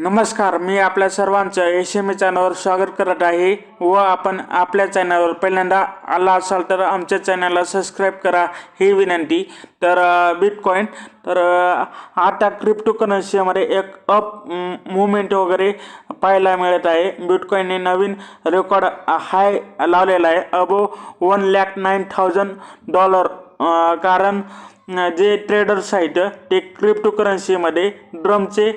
नमस्कार मी आपल्या सर्वांचं एस एम ए चॅनलवर स्वागत करत आहे व आपण आपल्या चॅनलवर पहिल्यांदा आला असाल तर आमच्या चॅनलला सबस्क्राईब करा ही विनंती. तर बिटकॉईन तर आता क्रिप्टो करन्सीमध्ये एक अप मुवमेंट वगैरे पाहायला मिळत आहे. बिटकॉईनने नवीन रेकॉर्ड हाय लावलेला आहे. Above one lakh nine thousand dollar कारण जे ट्रेडर्स आहेत ते क्रिप्टो करन्सीमध्ये ड्रमचे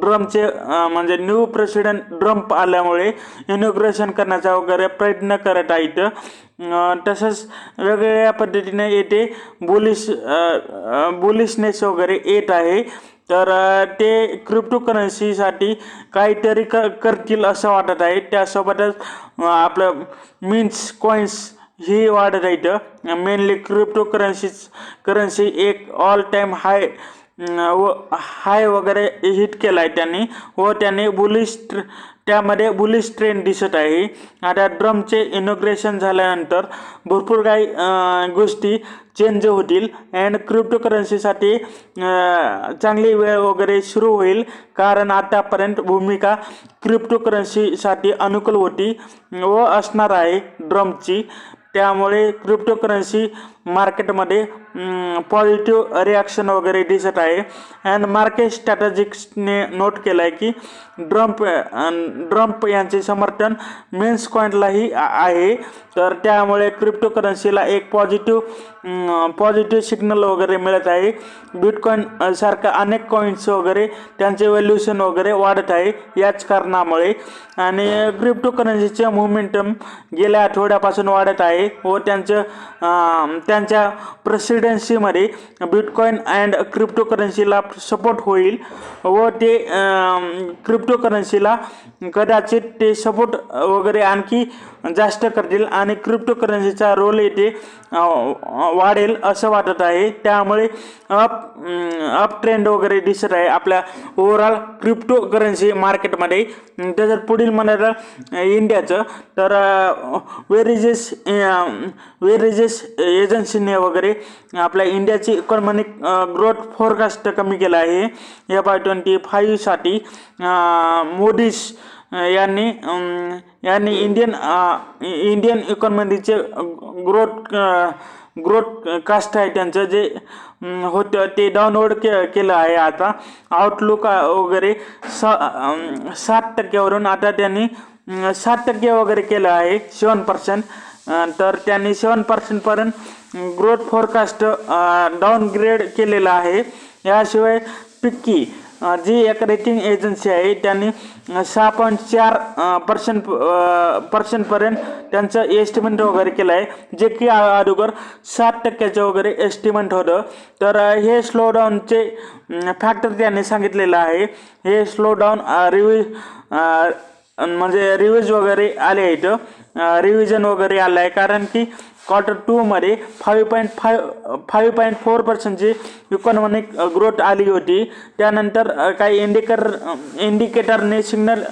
ड्रमचे म्हणजे न्यू प्रेसिडेंट ड्रम्प आल्यामुळे इनोग्रेशन करण्याचा वगैरे प्रयत्न करत आहेत. तसंच वेगवेगळ्या पद्धतीने येथे बुलिश बुलिशनेस वगैरे येत आहे. तर ते क्रिप्टो करन्सीसाठी काहीतरी क करतील असं वाटत आहे. त्यासोबतच आपलं मीन्स कॉईन्स ही वाढत आहे मेनली क्रिप्टो करन्सीज करन्सी एक ऑल टाईम हाय व हाय वगैरे हिट केला आहे त्यांनी. व त्यांनी बुलिश त्यामध्ये बुलिश ट्रेंड दिसत आहे. आता ड्रमचे इनॉग्रेशन झाल्यानंतर भरपूर काही गोष्टी चेंज होतील. अँड क्रिप्टो करन्सीसाठी चांगली वेळ वगैरे सुरू होईल. कारण आतापर्यंत भूमिका क्रिप्टो करन्सीसाठी अनुकूल होती व असणार आहे ड्रमची त्यामुळे क्रिप्टोकरन्सी मार्केटमध्ये पॉझिटिव्ह रिॲक्शन वगैरे दिसत आहे. अँड मार्केट स्ट्रॅटेजिक्सने नोट केलं आहे की ड्रम्प ड्रम्प यांचे समर्थन मेन्स कॉईनलाही आहे. तर त्यामुळे क्रिप्टो करन्सीला एक पॉझिटिव्ह पॉझिटिव्ह सिग्नल वगैरे मिळत आहे. बिटकॉईन सारख्या अनेक कॉईन्स वगैरे त्यांचे व्हॅल्युएशन वगैरे वाढत आहे. याच कारणामुळे. आणि क्रिप्टो करन्सीचे गेल्या आठवड्यापासून वाढत आहे व त्यांचं त्या त्यांच्या प्रेसिडेन्सीमध्ये बिटकॉईन अँड क्रिप्टो करन्सीला सपोर्ट होईल व ते क्रिप्टो करन्सीला कदाचित ते सपोर्ट वगैरे आणखी जास्त करतील आणि क्रिप्टो करन्सीचा रोल येथे वाढेल असं वाटत आहे. त्यामुळे अप अप ट्रेंड वगैरे दिसत आहे आपल्या ओव्हरऑल क्रिप्टो करन्सी मार्केटमध्ये त्याच्यात पुढील म्हणायला इंडियाचं तर वेरिजेस वेरिजेस एजन्सीने वगैरे आपल्या इंडियाची इकॉनॉमिक ग्रोथ फोरकास्ट कमी केला आहे. एफ आय ट्वेंटी फाईव्हसाठी मोदीस यांनी यांनी इंडियन इंडियन इकॉनॉमीचे ग्रोथ ग्रोथ कास्ट आहे. त्यांचं जे होतं ते डाउनलोड के केलं आहे आता. आउटलुक वगैरे स सात टक्क्यावरून आता त्यांनी सात टक्के वगैरे केलं आहे सेवन पर्सेंट तर त्यांनी सेवन पर्सेंटपर्यंत ग्रोथ फोरकास्ट डाऊनग्रेड केलेला आहे. याशिवाय पिक्की जी एक रेटिंग एजन्सी आहे त्यांनी सहा पॉईंट चार पर्सेंट पर्सेंटपर्यंत त्यांचं एस्टिमेट वगैरे केलं आहे जे की अगोदर सात टक्क्याचं वगैरे एस्टिमेट होतं. तर हे स्लोडाऊनचे फॅक्टर त्यांनी सांगितलेलं आहे. हे स्लो डाऊन रिव्ह्यू म्हणजे रिव्ह्यूज वगैरे आले आहेत. रिव्हिजन वगैरे आलं आहे कारण की क्वार्टर टूमध्ये five point five five point four पर्सेंटची economic growth आली होती. त्यानंतर काही इंडिकर इंडिकेटरने सिग्नल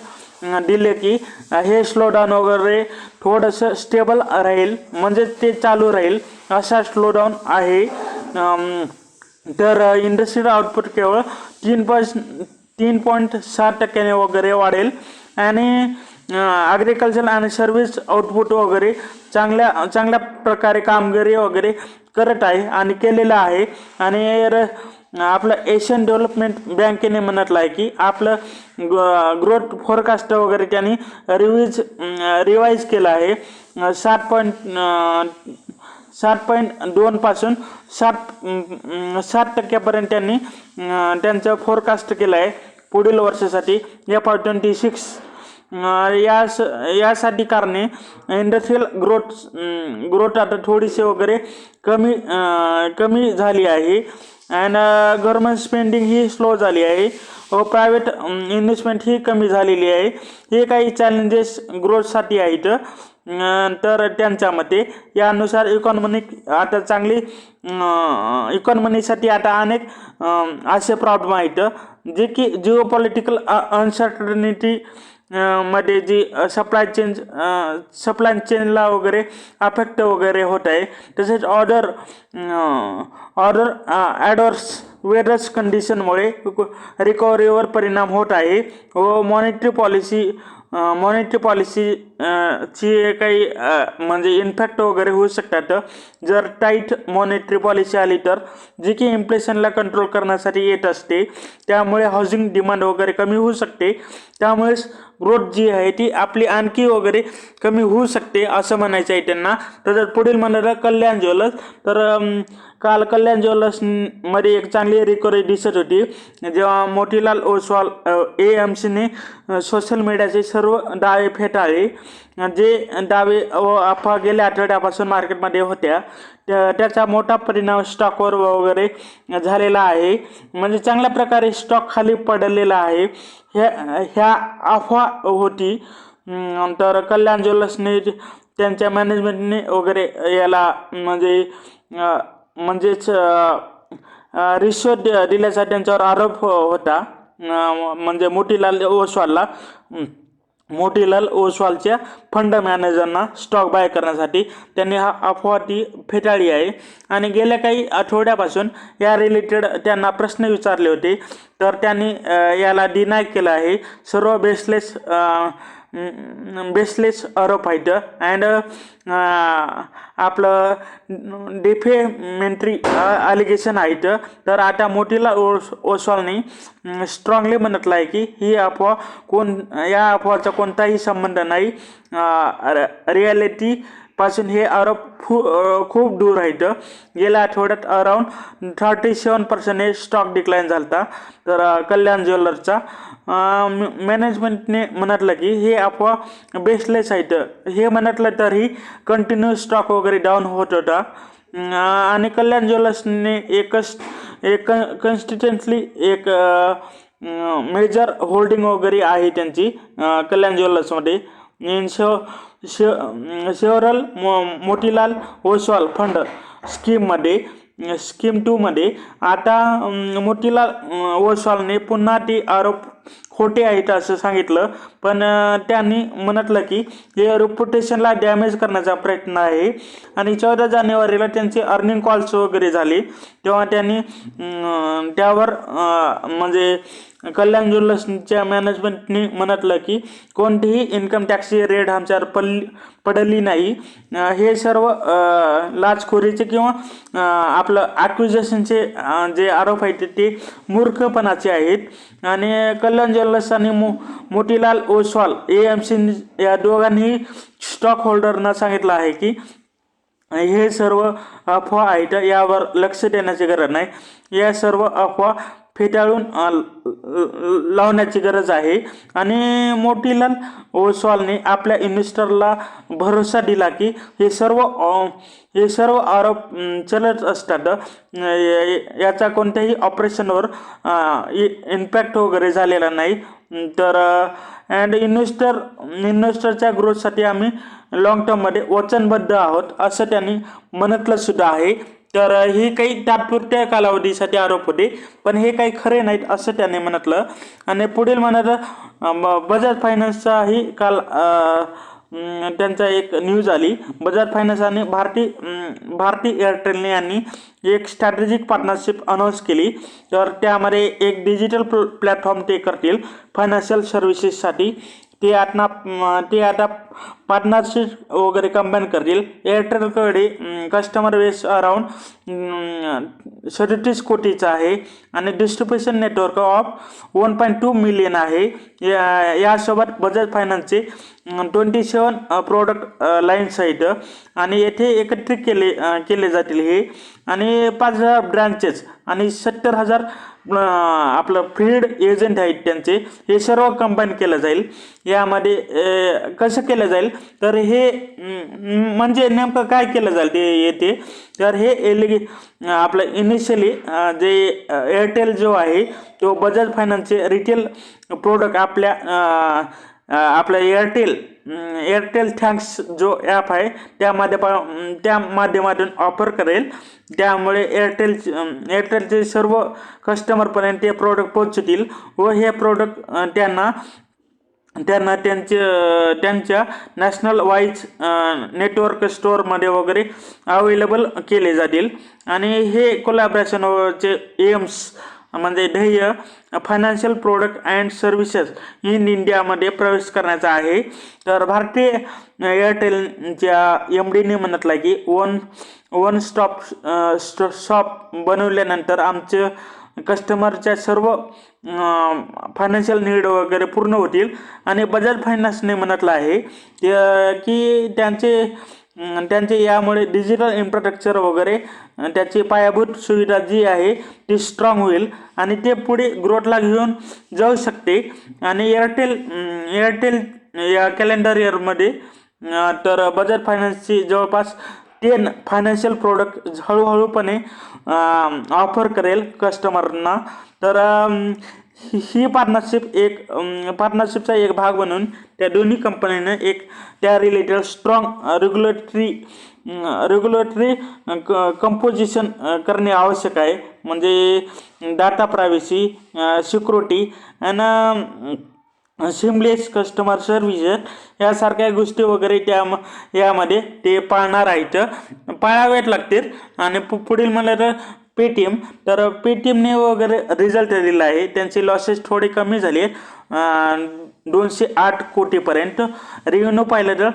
दिले की हे स्लो डाऊन वगैरे थोडंसं स्टेबल राहील. म्हणजे ते चालू राहील. असा स्लो डाऊन आहे तर इंडस्ट्रियल आउटपुट केवळ तीन पॉईंट तीन पॉईंट सात टक्क्याने वगैरे वाढेल. आणि ॲग्रिकल्चर आणि सर्व्हिस आउटपुट वगैरे चांगल्या चांगल्या प्रकारे कामगिरी वगैरे करत आहे आणि केलेलं आहे. आणि आपलं एशियन डेव्हलपमेंट बँकेने म्हटलं आहे की आपलं ग्रोथ फोरकास्ट वगैरे त्यांनी रिव्हिज रिवाईज केलं आहे. सात पॉईंट सात पॉईंट दोनपासून सात सात टक्क्यापर्यंत त्यांनी त्यांचं फोरकास्ट केलं आहे. पुढील वर्षासाठी एफ आय ट्वेंटी सिक्स यास यासाठी कारणे इंडस्ट्रियल ग्रोथ ग्रोथ आता थोडीशी वगैरे कमी कमी झाली आहे. अँड गव्हर्मेंट स्पेंडिंग ही स्लो झाली आहे. व प्रायव्हेट इन्व्हेस्टमेंट ही कमी झालेली आहे. हे काही चॅलेंजेस ग्रोथसाठी आहेत. तर त्यांच्या मते यानुसार इकॉनॉमिक आता चांगली इकॉनॉमीसाठी आता अनेक असे प्रॉब्लेम आहेत. जे की जिओ पॉलिटिकल अनसर्टनिटी मध्ये जी सप्लाय चेन सप्लाय चेनला वगैरे अफेक्ट वगैरे होत आहे. तसेच ऑर्डर ऑर्डर ॲडवर्स वेरस कंडिशनमुळे रिकव्हरीवर परिणाम होत आहे व मॉनिटरी पॉलिसी मॉनिटरी पॉलिसी ची काही म्हणजे इन्फॅक्ट वगैरे होऊ शकतात. जर टाईट मॉनिटरी पॉलिसी आली तर जी की इन्फ्लेशनला कंट्रोल करण्यासाठी येत असते त्यामुळे हाऊसिंग डिमांड वगैरे कमी होऊ शकते. त्यामुळेच ग्रोथ जी आहे ती आपली आणखी वगैरे कमी होऊ शकते असं म्हणायचं आहे त्यांना. तर जर पुढील म्हणलं कल्याण ज्वेलर्स तर काल कल्याण ज्वेलर्समध्ये एक चांगली रिकवरी दिसत होती. जेव्हा मोतीलाल ओसवाल ए एम सीने सोशल मीडियाचे सर्व दावे फेटाळले. जे दावे व अफवा गेल्या आठवड्यापासून मार्केटमध्ये होत्या. त्या- त्याचा मोठा परिणाम स्टॉकवर वगैरे झालेला आहे. म्हणजे चांगल्या प्रकारे स्टॉक खाली पडलेला आहे. ह्या ह्या अफवा होती. तर कल्याण ज्वेलर्सने त्यांच्या मॅनेजमेंटने वगैरे याला म्हणजे म्हणजेच रिश्वत दिल्याचा त्यांच्यावर आरोप हो-, होता. म्हणजे मोतीलाल ओसवालला मोतीलाल ओसवालच्या फंड मॅनेजरना स्टॉक बाय करण्यासाठी त्यांनी हा अफवा ती फेटाळली आहे. आणि गेल्या काही आठवड्यापासून या रिलेटेड त्यांना प्रश्न विचारले होते. तर त्यांनी याला डिनाय केलं आहे. सर्व बेसलेस बेसलेस आरोप आहेत. अँड आपलं डिफेमेंट्री अलिगेशन आहेत. तर आता मोठीला ओस ओसवालने स्ट्रॉंगली म्हणतलं आहे की ही अफवा कोण या अफवाचा कोणताही संबंध नाही. रियालिटी पासून हे आरोप फू खूप दूर आहेत गेल्या आठवड्यात अराऊंड थर्टी सेवन पर्सेंट हे स्टॉक डिक्लाईन झाला होता तर कल्याण ज्वेलर्सचा. मॅनेजमेंटने म्हणतलं की हे अफवा बेसलेस आहेत हे म्हणतलं तरी कंटिन्यू स्टॉक वगैरे डाऊन होत होता. आणि कल्याण ज्वेलर्सने एकच एक कन्स्टिट्युएंटली एक मेजर होल्डिंग वगैरे आहे त्यांची कल्याण ज्वेलर्समध्ये. इन शे शेवरल मो मोतीलाल ओसवाल फंड स्कीममध्ये स्कीम टूमध्ये आता मोतीलाल ओसवालने पुन्हा ते आरोप खोटे आहेत असं सांगितलं. पण त्यांनी म्हटलं की हे रेप्युटेशनला डॅमेज करण्याचा प्रयत्न आहे. आणि चौदा जानेवारीला त्यांचे अर्निंग कॉल्स वगैरे झाले. तेव्हा त्यांनी त्यावर म्हणजे कल्याण ज्वेलर्सच्या मॅनेजमेंटने म्हटलं की कोणतीही इन्कम टॅक्सची रेड आमच्यावर पडली पडली नाही. हे सर्व लाचखोरीचे किंवा आपलं ॲक्विजेशनचे जे आरोप आहेत ते मूर्खपणाचे आहेत. आणि कल्याण ज्वेलर्स आणि मो Motilal Oswal A M C या दोघांनी स्टॉक होल्डरना सांगितलं आहे की हे सर्व अफवा आहेत यावर लक्ष देण्याची गरज नाही. या सर्व अफवा फेटाळून लावण्याची गरज आहे. आणि मोतीलाल ओसवालने आपल्या इन्व्हेस्टरला भरोसा दिला की हे सर्व हे सर्व आरोप चलत असतात. या- याचा कोणत्याही ऑपरेशनवर इम्पॅक्ट वगैरे झालेला नाही. तर अँड इन्व्हेस्टर इन्व्हेस्टरच्या ग्रोथसाठी आम्ही लॉंग टर्ममध्ये वचनबद्ध आहोत असं त्यांनी म्हणतलं सुद्धा आहे. तर ही काही तात्पुरत्या कालावधीसाठी आरोप होते. पण हे काही खरे नाहीत असं त्याने म्हटलं. आणि पुढील म्हणत बजाज फायनान्सचाही काल त्यांचा एक न्यूज आली. बजाज फायनान्स आणि भारती भारती एअरटेलने यांनी एक स्ट्रॅटेजिक पार्टनरशिप अनाऊन्स केली. तर त्यामध्ये एक डिजिटल प्ल प्लॅटफॉर्म ते करतील फायनान्शियल सर्व्हिसेससाठी ते आता ते आता पार्टनरशिप वगैरे कंबाईन करतील. एअरटेलकडे कस्टमर बेस अराऊंड सदतीस कोटीचा आहे आणि distribution network of one point two million आहे. या यासोबत बजाज फायनान्सचे ट्वेंटी सेवन प्रोडक्ट लाईन्स आहेत. आणि येथे एकत्रित केले केले जातील हे. आणि पाच हजार ब्रँचेस आणि सत्तर हजार आपलं फील्ड एजंट आहेत त्यांचे हे सर्व कंबाईन केलं जाईल. यामध्ये कसं केलं जाईल? तर हे म्हणजे नेमकं काय केलं जाईल ते येते तर हे एलिगे आपलं इनिशियली जे एअरटेल जो आहे तो बजाज फायनान्सचे रिटेल प्रोडक्ट आपल्या आपलं एअरटेल एअरटेल थँक्स जो ॲप आहे त्या माध्यमा त्या माध्यमातून ऑफर करेल. त्यामुळे एअरटेल एअरटेलचे सर्व कस्टमरपर्यंत ते प्रोडक्ट पोहोचतील व हे प्रोडक्ट त्यांना त्यांना त्यांचे त्यांच्या नॅशनल वाईज नेटवर्क स्टोअरमध्ये वगैरे अवेलेबल केले जातील. आणि हे कोलॅब्रेशनचे एम्स म्हणजे ध्येय financial product and services in इंडियामध्ये प्रवेश करण्याचा आहे. तर भारतीय एअरटेलच्या एम डीने म्हटलं की वन वन स्टॉप शॉप बनवल्यानंतर आमचे कस्टमरच्या सर्व uh, फायनान्शियल नीड वगैरे पूर्ण होतील. आणि बजाज फायनान्सने म्हटलं आहे की त्यांचे त्यांचे यामुळे डिजिटल इन्फ्रास्ट्रक्चर वगैरे त्याची पायाभूत सुविधा जी आहे ती स्ट्रॉंग होईल. आणि ते पुढे ग्रोथला घेऊन जाऊ शकते. आणि एअरटेल एअरटेल या कॅलेंडर इयरमध्ये तर बजाज फायनान्सची जवळपास टेन फायनान्शियल प्रोडक्ट हळूहळूपणे ऑफर करेल कस्टमरना तर ही ही पार्टनरशिप एक पार्टनरशिपचा एक भाग म्हणून त्या दोन्ही कंपनीने एक त्या related strong regulatory regulatory composition करणे आवश्यक आहे. म्हणजे डाटा प्रायव्हसी सिक्युरिटी आणि सिमलेस कस्टमर सर्व्हिसेस यासारख्या गोष्टी वगैरे त्या यामध्ये ते पाळणार आहेत. पाळाव्यात लागतील. आणि पु पुढील म्हणलं तर पेटीएम तर पेटीएमने वगैरे रिझल्ट दिलेला आहे. त्यांचे लॉसेस थोडे कमी झाले दोनशे आठ कोटीपर्यंत. रेव्हेन्यू पाहिलं तर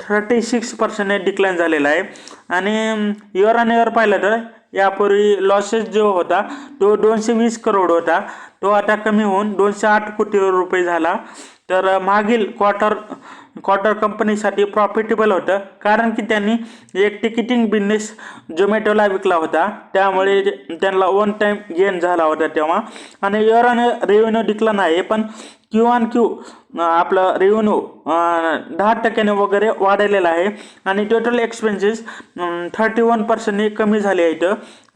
थर्टी सिक्स पर्सेंटने डिक्लाईन झालेला आहे. आणि इयर ऑन इयर पाहिलं तर यापूर्वी लॉसेस जो होता तो दोनशे वीस करोड होता. तो आता कमी होऊन दोनशे आठ कोटी रुपये झाला. तर मागील क्वार्टर क्वार्टर कंपनीसाठी प्रॉफिटेबल होतं. कारण की त्यांनी एक तिकिटिंग बिझनेस झोमॅटोला विकला होता. त्यामुळे त्यांना वन टाईम गेन झाला होता तेव्हा. आणि इयर ऑन रेव्हेन्यू डिक्लाइन नाही पण क्यू ऑन क्यू आपलं रेव्हेन्यू दहा टक्क्याने वगैरे वाढलेलं आहे. आणि टोटल एक्सपेन्सेस थर्टी वन पर्सेंटने कमी झाले आहेत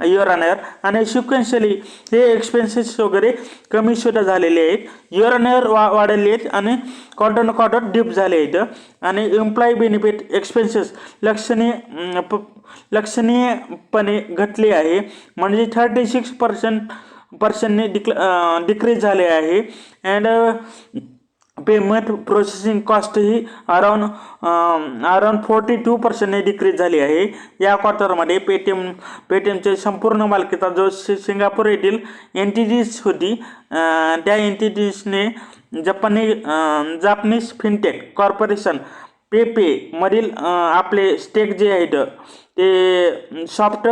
इयर ऑन इयर आणि सिक्वेन्शियली हे एक्सपेन्सेस वगैरे कमी सुद्धा झालेले आहेत. इयर ऑन इयर वा वाढलेले आहेत आणि क्वार्टर क्वार्टर डिप झाले आहेत आणि एम्प्लॉई बेनिफिट एक्सपेन्सेस लक्षणीय प- लक्षणीयपणे घटले आहे. म्हणजे थर्टी सिक्स पर्सेंट पर्सेंटने डिक्ल डिक्रीज झाले आहे. अँड पेमेंट प्रोसेसिंग कॉस्ट ही अराउंड अराउंड फोर्टी टू पर्सेंटने डिक्रीज झाली आहे. या क्वार्टरमध्ये पेटीएम पेटीएमचे संपूर्ण मालकीचा जो सिंगापूर येथील एंटिटीज होती त्या एंटिटीजने जपानी जापनीज फिनटेक कॉर्पोरेशन पेपेमधील आपले स्टेक जे आहेत ते soft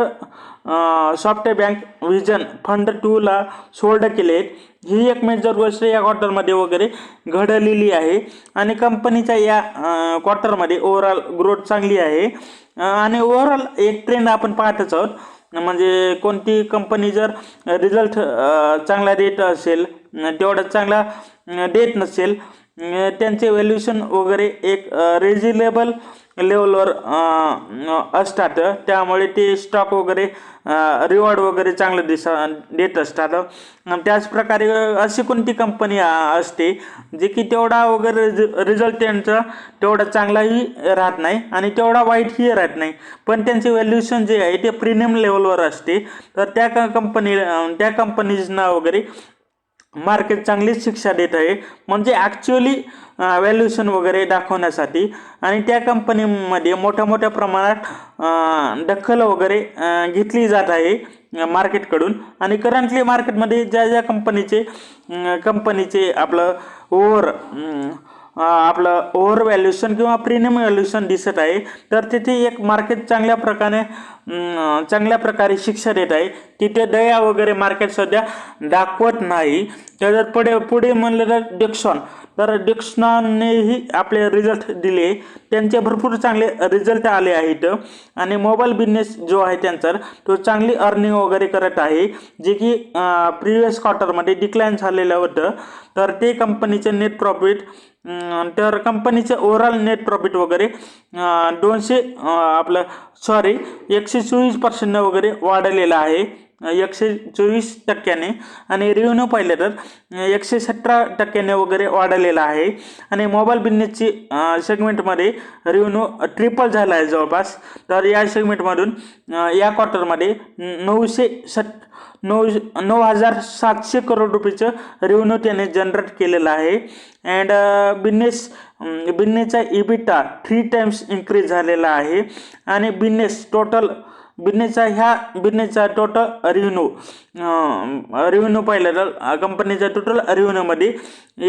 SoftBank Vision Fund टूला सोल्ड केले आहेत ही एक मेजर गोष्ट या क्वार्टरमध्ये वगैरे घडलेली आहे. आणि कंपनीच्या या क्वार्टरमध्ये ओव्हरऑल ग्रोथ चांगली आहे. आणि ओव्हरऑल एक ट्रेंड आपण पाहतच आहोत. म्हणजे कोणती कंपनी जर रिझल्ट चांगला देत असेल तेवढा चांगला देत नसेल त्यांचे व्हॅल्युएशन वगैरे एक रेजिलेबल लेवलवर असतात. त्यामुळे ते स्टॉक वगैरे रिवॉर्ड वगैरे चांगलं दिसा देत असतात. त्याचप्रकारे अशी कोणती कंपनी असते जे की तेवढा वगैरे रिझल्ट त्यांचा तेवढा चांगलाही राहत नाही आणि तेवढा वाईटही राहत नाही. पण त्यांचे व्हॅल्युएशन जे आहे ते प्रीमियम लेवलवर असते. तर त्या कंपनी त्या कंपनीजना वगैरे मार्केट चांगलीच शिक्षा देत आहे. म्हणजे ॲक्च्युअली व्हॅल्युएशन वगैरे दाखवण्यासाठी आणि त्या कंपनीमध्ये मोठ्या मोठ्या प्रमाणात दखल वगैरे घेतली जात आहे मार्केटकडून आणि करंटली मार्केटमध्ये ज्या ज्या कंपनीचे कंपनीचे आपलं ओव्हर आपलं ओव्हर व्हॅल्युएशन किंवा प्रीमियम व्हॅल्युएशन दिसत आहे. तर तिथे एक मार्केट चांगल्या प्रकारे चांगल्या प्रकारे शिक्षा देत आहे. तिथे दया वगैरे मार्केट सध्या दाखवत नाही. त्याच्यात पुढे पुढे म्हणलं तर डिक्सॉन तर डिक्सॉननेही आपले रिझल्ट दिले. त्यांचे भरपूर चांगले रिझल्ट आले आहेत. आणि मोबाईल बिझनेस जो आहे त्यांचा तो चांगली अर्निंग वगैरे करत आहे. जे की प्रिव्हियस क्वार्टरमध्ये डिक्लाईन झालेलं होतं. तर ते कंपनीचे नेट प्रॉफिट तर कंपनीचे ओव्हरऑल नेट प्रॉफिट वगैरे दोनशे आपलं सॉरी एकशे चोवीस पर्सेंट वगैरे वाढलेलं आहे. एकशे चोवीस टक्क्याने आणि रेव्हेन्यू पाहिलं तर एकशे सतरा टक्क्याने वगैरे वाढलेला आहे. आणि मोबाईल बिझनेसची सेगमेंटमध्ये रेव्हेन्यू ट्रिपल झाला आहे जवळपास. तर या सेगमेंटमधून या क्वार्टरमध्ये नऊशे सत नऊ नऊ हजार सातशे करोड रुपयेचं रेव्हेन्यू त्याने जनरेट केलेलं आहे. अँड बिझनेस बिझनेसचा इबिटा थ्री टाइम्स इन्क्रीज झालेला आहे. आणि बिझनेस टोटल बिझनेसचा ह्या बिझनेसचा टोटल रेव्हेन्यू रेव्हेन्यू पाहिलं तर कंपनीच्या टोटल रेव्हेन्यूमध्ये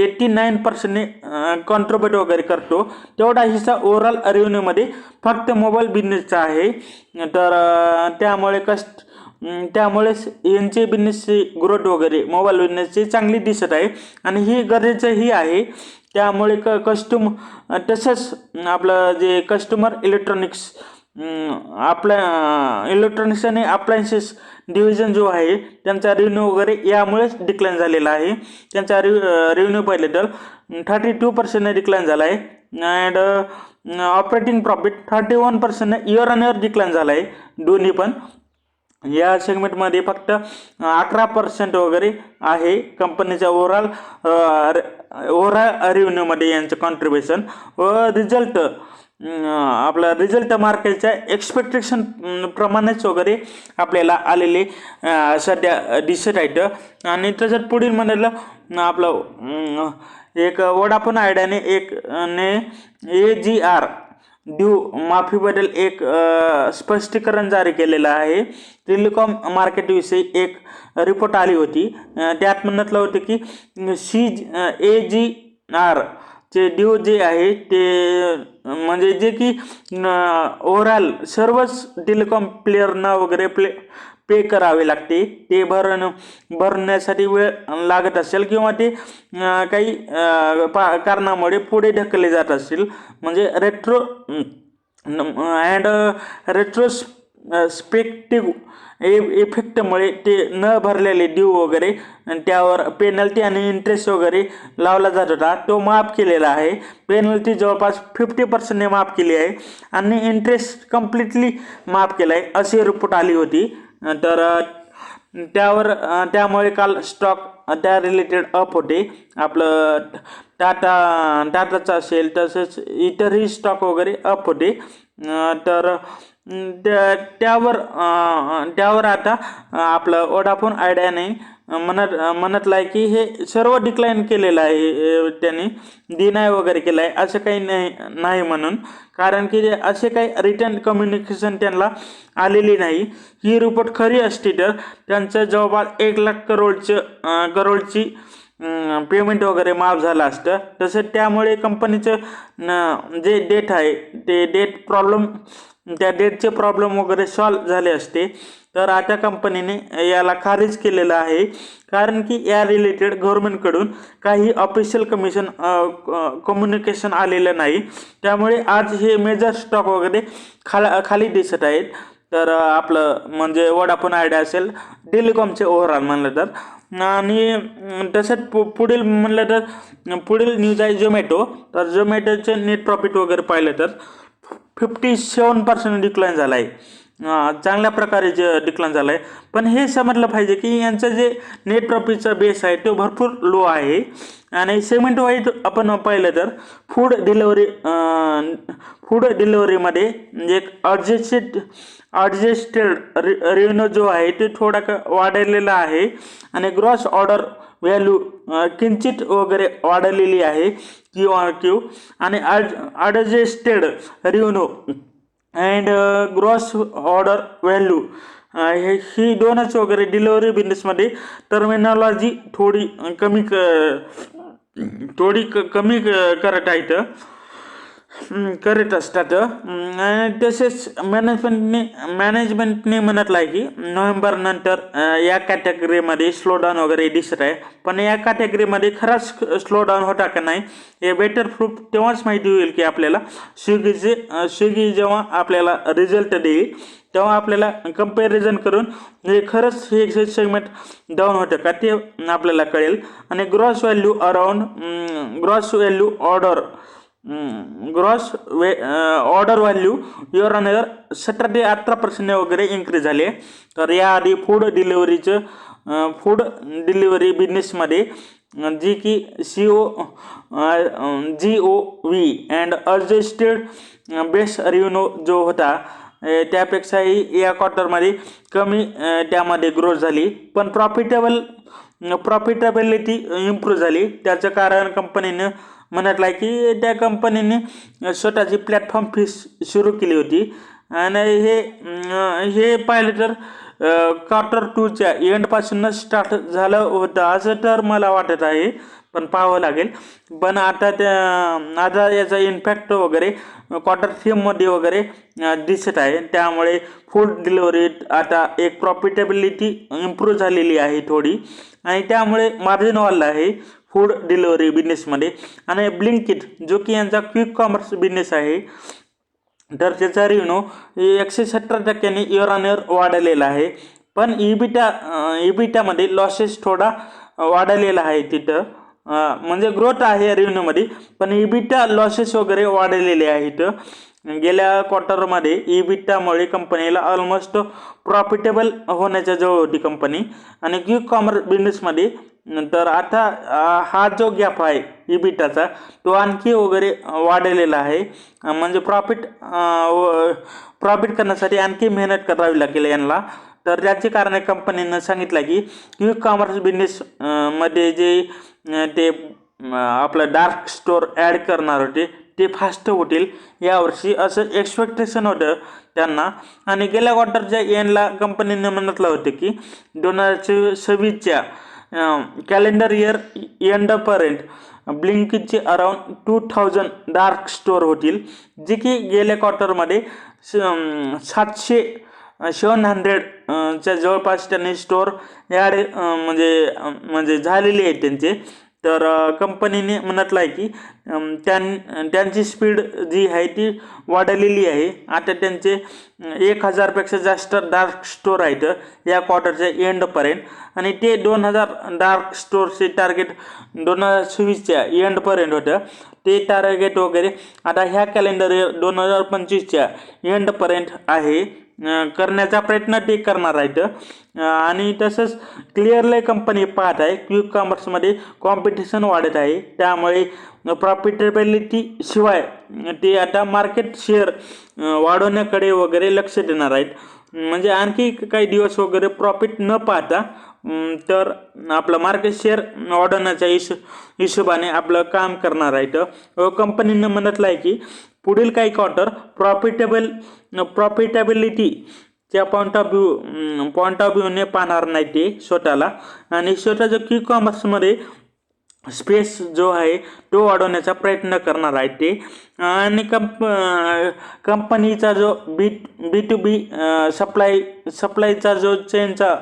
एट्टी नाईन पर्सेंटने कॉन्ट्रीब्युट वगैरे करतो. तेवढा हिस्सा ओव्हरऑल रेव्हेन्यूमध्ये फक्त मोबाईल बिझनेसचा आहे. तर त्यामुळे कस्ट त्यामुळेच यांचे बिझनेसची ग्रोथ वगैरे मोबाईल बिझनेसची चांगली दिसत आहे. आणि ही गरजेचंही आहे. त्यामुळे क कस्टम तसंच आपलं जे कस्टमर इलेक्ट्रॉनिक्स आपल्या इलेक्ट्रॉनिक्स आणि अप्लायन्सेस डिव्हिजन जो आहे त्यांचा रेव्हेन्यू वगैरे यामुळेच डिक्लाईन झालेला आहे. त्यांचा रिव रेव्हेन्यू पहिले तर थर्टी टू पर्सेंटने डिक्लाईन झाला आहे. And operating profit thirty one पर्सेंटने year on year decline झाला आहे दोन्ही पण. या सेगमेंटमध्ये फक्त अकरा पर्सेंट वगैरे आहे कंपनीच्या ओव्हरऑल ओव्हरऑल रेव्हन्यूमध्ये यांचं कॉन्ट्रीब्युशन व रिझल्ट आपला रिझल्ट मार्केटच्या एक्सपेक्टेशन प्रमाणेच वगैरे आपल्याला आलेले सध्या दिसत आहेत. आणि त्याच्यात पुढील म्हणलं आपलं एक वडापण आयडियाने एक ने ए जी आर ड्यू माफीबद्दल एक स्पष्टीकरण जारी केलेलं आहे. टेलिकॉम मार्केटविषयी एक रिपोर्ट आली होती. त्यात म्हणतलं होतं की सी ए जी आर चे ड्यू जे आहे ते म्हणजे जे की ओव्हरऑल सर्वच टेलिकॉम प्लेयरना वगैरे प्ले पे करावे लागते. ते भरण भरण्यासाठी वेळ लागत असेल किंवा ते काही पा कारणामुळे पुढे ढकलले जात असेल म्हणजे रेट्रो अँड रेट्रोस्पेक्टिव्ह ए इफेक्टमुळे ते न भरलेले ड्यू वगैरे त्यावर पेनल्टी आणि इंटरेस्ट वगैरे लावला जात होता. तो माफ केलेला आहे. पेनल्टी जवळपास फिफ्टी पर्सेंटने माफ केली आहे. आणि इंटरेस्ट कम्प्लिटली माफ केला आहे अशी रिपोर्ट आली होती. तर त्यावर त्यामुळे काल स्टॉक त्या रिलेटेड अप होते. आपलं टाटा टाटाचं असेल तसेच इतरही स्टॉक वगैरे अप होते. तर त्या त्यावर त्यावर आता आपलं ओडाफोन आयडियाने म्हणत म्हणतला आहे की हे सर्व डिक्लाईन केलेलं आहे त्यांनी डिनाय वगैरे केलं आहे असं काही नाही नाही म्हणून. कारण की असे काही रिटर्न कम्युनिकेशन त्यांना आलेली नाही. ही रिपोर्ट खरी असती तर त्यांचं जवळपास एक लाख करोडचं करोडची पेमेंट वगैरे माफ झालं असतं. तसं त्यामुळे कंपनीचं न जे डेट आहे ते डेट प्रॉब्लेम त्या डेटचे प्रॉब्लेम वगैरे सॉल्व झाले असते. तर आता कंपनीने याला खारिज केलेलं आहे. कारण की या रिलेटेड गव्हर्नमेंटकडून काही ऑफिशियल कमिशन कम्युनिकेशन आलेलं नाही. त्यामुळे आज हे मेजर स्टॉक वगैरे खाला खाली दिसत आहेत. तर आपलं म्हणजे वडाफोन आयडिया असेल टेलिकॉमचे ओव्हरऑल म्हणलं तर. आणि तसंच पु पुढील म्हणलं तर पुढील न्यूज आहे झोमॅटो तर झोमॅटोचे नेट प्रॉफिट वगैरे पाहिलं तर फिफ्टी सेवन पर्सेंट डिक्लाईन झाला आहे चांगल्या प्रकारे जे डिक्लाईन झालं आहे पण हे समजलं पाहिजे की यांचं जे नेट प्रॉफिटचा बेस आहे तो भरपूर लो आहे. आणि सेगमेंट वाईज आपण पाहिलं तर फूड डिलेवरी फूड डिलेवरीमध्ये म्हणजे एक अडजस्टेड अडजस्टेड रि रेव्हेन्यू जो आहे तो थोडा वाढलेला आहे. आणि ग्रॉस ऑर्डर व्हॅल्यू किंचित वगैरे वाढलेली आहे. क्यू आर क्यू आणि अड adjusted revenue and gross order value हे ही दोनच वगैरे डिलिव्हरी बिझनेसमध्ये टर्मिनॉलॉजी थोडी कमी क थोडी क कमी क- करत आहेत. करत असतात आणि तसेच मॅनेजमेंटने मॅनेजमेंटने म्हणतलं आहे की नोव्हेंबरनंतर या कॅटेगरीमध्ये स्लोडाऊन वगैरे दिसत आहे. पण या कॅटेगरीमध्ये खराच स्लोडाऊन होता का नाही हे बेटर प्रूफ तेव्हाच माहिती होईल की आपल्याला स्विगीचे स्विगी जेव्हा आपल्याला रिझल्ट देईल तेव्हा आपल्याला कंपॅरिझन करून हे खरंच हे सेगमेंट डाऊन होतं का ते आपल्याला कळेल. आणि gross value around gross value order gross way order value year on year सतरा ते अठरा पर्सेंट वगैरे इन्क्रीज झाले. तर याआधी फूड डिलिव्हरीचं फूड डिलिव्हरी बिझनेसमध्ये जी की C O G O V and adjusted base revenue जो होता त्यापेक्षाही या क्वार्टरमध्ये कमी त्यामध्ये ग्रोथ झाली. पण प्रॉफिटेबल प्रॉफिटेबिलिटी इम्प्रूव्ह झाली. त्याचं कारण कंपनीनं म्हणतलं आहे की त्या कंपनीने स्वतःची प्लॅटफॉर्म फीस सुरू केली होती. आणि हे हे पाहिलं तर क्वार्टर टूच्या एंडपासूनच स्टार्ट झालं होतं असं तर मला वाटत आहे पण पाहावं लागेल. पण आता त्या आता याचा इम्पॅक्ट वगैरे क्वार्टर थ्रीमध्ये वगैरे दिसत आहे. त्यामुळे फूड डिलिव्हरीत आता एक प्रॉफिटेबिलिटी इम्प्रूव्ह झालेली आहे थोडी. आणि त्यामुळे मार्जिन वाढलं आहे. फूड डिलिव्हरी बिझनेसमध्ये आणि ब्लिंकिट जो की यांचा क्विक कॉमर्स बिझनेस आहे तर त्याचा रिव्ह्यू एकशे सत्तर टक्क्यांनी इयर ऑन इयर वाढलेला आहे. पण इबिटा इबिटामध्ये लॉसेस थोडा वाढलेला आहे तिथं. म्हणजे ग्रोथ आहे रेव्हन्यूमध्ये पण इबिटा लॉसेस वगैरे वाढलेले आहेत गेल्या क्वार्टरमध्ये इबिटामुळे कंपनीला ऑलमोस्ट प्रॉफिटेबल होण्याच्या जवळ होती कंपनी आणि क्विक कॉमर्स बिझनेसमध्ये तर आता हा जो गॅप आहे इबिटाचा तो आणखी वगैरे वाढलेला आहे. म्हणजे प्रॉफिट प्रॉफिट करण्यासाठी आणखी मेहनत करावी लागेल यांना. तर त्याचे कारण कंपनीनं सांगितलं की ई कॉमर्स बिझनेस मध्ये जे ते आपलं डार्क स्टोअर ॲड करणार होते ते फास्ट होतील. यावर्षी असं एक्सपेक्टेशन होतं त्यांना. आणि गेल्या क्वार्टरच्या एनला कंपनीनं म्हटलं होतं की दोन हजार सव्वीसच्या कॅलेंडर इयर एंडपर्यंत ब्लिंकिटचे around two thousand dark store होतील जे की गेल्या क्वार्टरमध्ये स- सातशे सेवन हंड्रेडच्या जवळपास त्यांनी स्टोअर ॲड म्हणजे म्हणजे झालेले आहेत त्यांचे. तर कंपनीने म्हटलं आहे की त्यां त्यांची स्पीड जी आहे ती वाढलेली आहे. आता त्यांचे एक हजारपेक्षा जास्त डार्क स्टोअर आहेत या क्वार्टरच्या एंडपर्यंत आणि ते दोन हजार डार्क स्टोअरचे टार्गेट दोन हजार सव्वीसच्या एंडपर्यंत होतं. ते टार्गेट वगैरे आता ह्या कॅलेंडर दोन हजार पंचवीसच्या एंडपर्यंत आहे. करण्याचा प्रयत्न ते करणार आहेत. आणि तसंच क्लिअरली कंपनी पाहत आहे क्विक कॉमर्समध्ये कॉम्पिटिशन वाढत आहे. त्यामुळे प्रॉफिटेबिलिटी शिवाय ते आता मार्केट शेअर वाढवण्याकडे वगैरे लक्ष देणार आहेत. म्हणजे आणखी काही दिवस वगैरे प्रॉफिट न पाहता तर आपलं मार्केट शेअर वाढवण्याच्या हिश हिशोबाने आपलं काम करणार आहेत. कंपनीनं म्हणतलं आहे की पुढील काही quarter profitable प्रॉफिटेबिलिटीच्या point of view point of व्ह्यूने पाहणार नाही ते स्वतःला. आणि स्वतःचं की कॉमर्समध्ये स्पेस जो आहे तो वाढवण्याचा प्रयत्न करणार आहे ते. आणि कंप कंपनीचा जो बी बी टू बी सप्लाय सप्लायचा जो चेनचा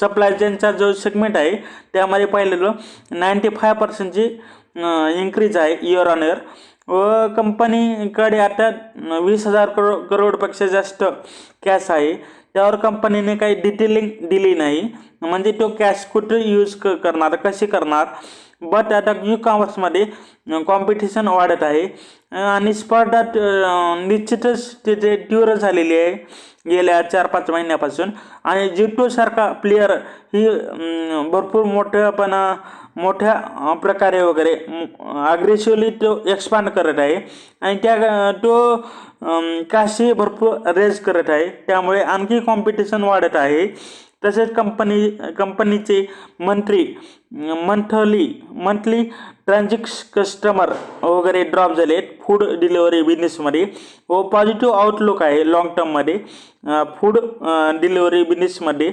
सप्लाय चेनचा जो सेगमेंट आहे त्यामध्ये पाहिलेलं नाईंटी फाय पर्सेंटची इन्क्रीज आहे इयर ऑन इयर व कंपनीकडे आता वीस हजार करो करोडपेक्षा जास्त कॅश आहे. त्यावर कंपनीने काही डिटेलिंग दिली नाही. म्हणजे तो कॅश कुठे यूज क करणार कसे करणार? बट आता यू कॉमर्समध्ये कॉम्पिटिशन वाढत आहे. आणि स्पर्धा निश्चितच तिथे तीव्र झालेली आहे. गेल्या चार पाच महिन्यापासून. आणि जिटोसारखा प्लेयर ही भरपूर भरपूर पण मोठ्या प्रकारे वगैरे अग्रेसिव्हली तो एक्सपांड करत आहे. आणि त्या तो काशी भरपूर रेज करत आहे. त्यामुळे आणखी कॉम्पिटिशन वाढत आहे. तसेच कंपनी कंपनीचे मंत्री मंथली मंथली ट्रान्झॅक्श कस्टमर वगैरे ड्रॉप झाले. आहेत फूड डिलिव्हरी बिझनेसमध्ये व पॉझिटिव्ह आउटलुक आहे लाँग टर्ममध्ये फूड डिलिव्हरी बिझनेसमध्ये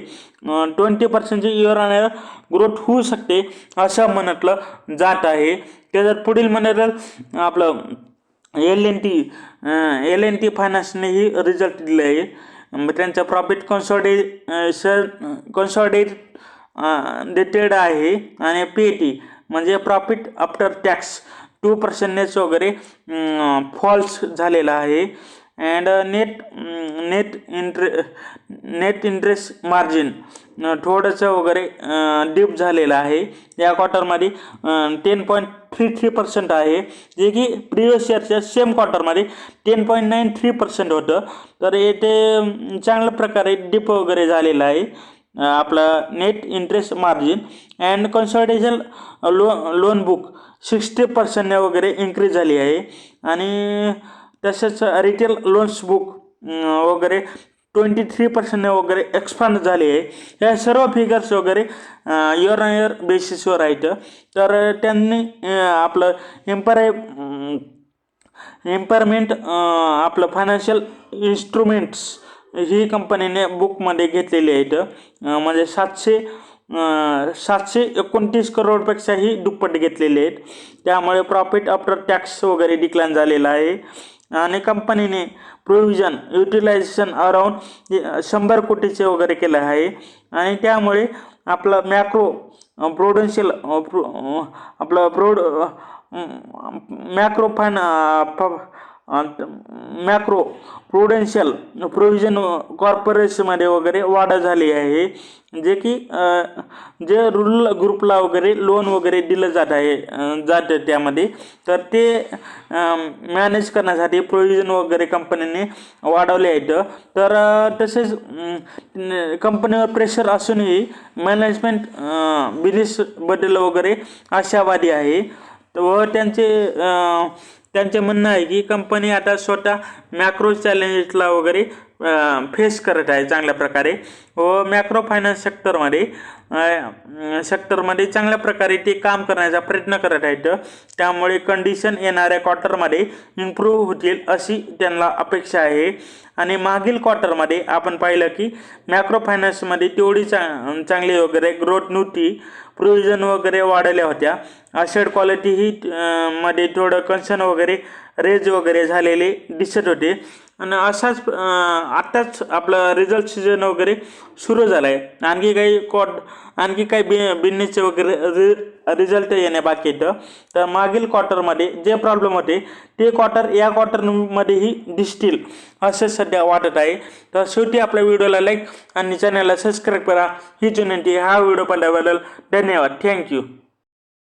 ट्वेंटी पर्सेंटची इयर ऑन इयर ग्रोथ होऊ शकते असं म्हणतलं जात आहे. त्याच्यात पुढील म्हणाल आपलं L N T L N T फायनान्सनेही result दिले आहे. मग त्यांचं प्रॉफिट कॉन्सॉलिडेशन कॉन्सॉलिडेट डेटेड आहे आणि पी टी म्हणजे profit after tax to percentage वगैरे फॉल्स झालेला आहे. And net net inter net interest margin थोडंसं वगैरे uh, डीप झालेलं आहे. या क्वार्टरमध्ये ten point three three percent आहे. जे की प्रिवियस इयरच्या same क्वार्टरमध्ये ten point nine three percent होतं. तर येथे um, चांगल्या प्रकारे डीप वगैरे झालेलं आहे uh, आपला आपलं net interest margin and consultation low loan book sixty पर्सेंटने वगैरे इन्क्रीज झाली आहे. आणि तसेच रिटेल लोन्स बुक वगैरे ट्वेंटी थ्री पर्सेंटने वगैरे एक्सपांड झाली आहे. या सर्व फिगर्स वगैरे इयर ऑन इयर बेसिसवर आहेत. तर त्यांनी आपलं एम्पायर एम्पायरमेंट आपलं फायनान्शियल इन्स्ट्रुमेंट्स ही कंपनीने बुकमध्ये घेतलेली आहेत. म्हणजे सातशे सातशे एकोणतीस करोडपेक्षाही दुप्पट घेतलेले आहेत. त्यामुळे प्रॉफिट आफ्टर टॅक्स वगैरे डिक्लाईन झालेला आहे. आणि कंपनीने प्रोव्हिजन युटिलायझेशन अराउंड शंभर कोटीचे वगैरे केलं आहे. आणि त्यामुळे आपलं मॅक्रो प्रोडेन्शियल प्रो आपलं prod macro fina macro prudential provision कॉर्पोरेशनमध्ये वगैरे वाढ झाली आहे. जे की जे रुरल ग्रुपला वगैरे लोन वगैरे दिलं जात आहे जातं त्यामध्ये. तर ते मॅनेज करण्यासाठी प्रोव्हिजन वगैरे कंपनीने वाढवले आहेत. तर तसेच कंपनीवर प्रेशर असूनही मॅनेजमेंट बिझनेसबद्दल वगैरे आशावादी आहे. व त्यांचे त्यांचे म्हणणं आहे की कंपनी आता स्वतः मॅक्रो चॅलेंजेसला वगैरे फेस करत आहे चांगल्या प्रकारे. व मॅक्रो फायनान्स सेक्टरमध्ये सेक्टरमध्ये चांगल्या प्रकारे ते काम करण्याचा प्रयत्न करत आहेत. त्यामुळे कंडिशन येणाऱ्या क्वार्टरमध्ये इम्प्रूव्ह होतील अशी त्यांना अपेक्षा आहे. आणि मागील क्वार्टरमध्ये आपण पाहिलं की मॅक्रो फायनान्समध्ये तेवढी चा चांगली वगैरे ग्रोथ नव्हती. प्रोविजन वगैरे वाढल्या होत्या. शेड क्वालिटी ही मध्ये थोडं कन्सर्न वगैरे रेज वगैरे झालेले दिसत होते. आणि असाच आत्ताच आपलं रिझल्ट सीझन वगैरे सुरू झाला आहे आणखी काही कॉट आणखी काही बि बिझनेसचे वगैरे रि रिझल्ट येणे बाकी येतं तर मागील क्वार्टरमध्ये जे प्रॉब्लेम होते ते क्वार्टर या क्वार्टरमध्येही दिसतील असं सध्या वाटत आहे. तर शेवटी आपल्या व्हिडिओला लाईक आणि चॅनलला सबस्क्राईब करा. ही विनंती हा व्हिडिओ पाहिल्याबद्दल धन्यवाद. थँक्यू